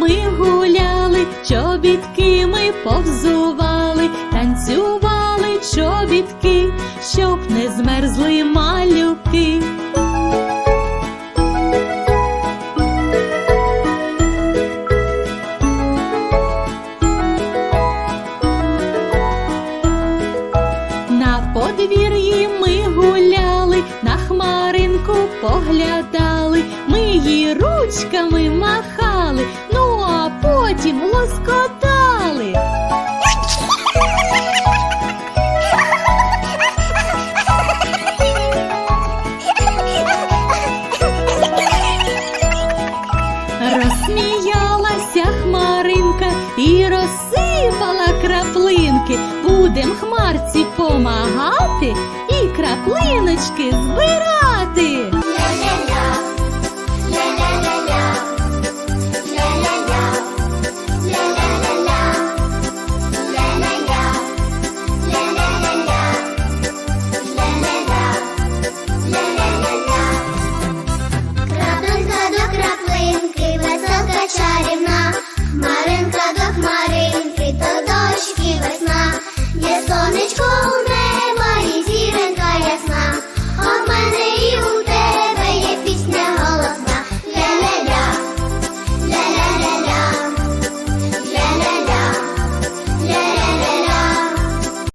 ми гуляли, чобітки ми повзували, танцювали чобітки, щоб не змерзли малюки. На подвір'ї ми гуляли, на хмаринку поглядали, ми її ручками потім лоскотали. Розсміялася хмаринка і розсипала краплинки. Будем хмарці помагати.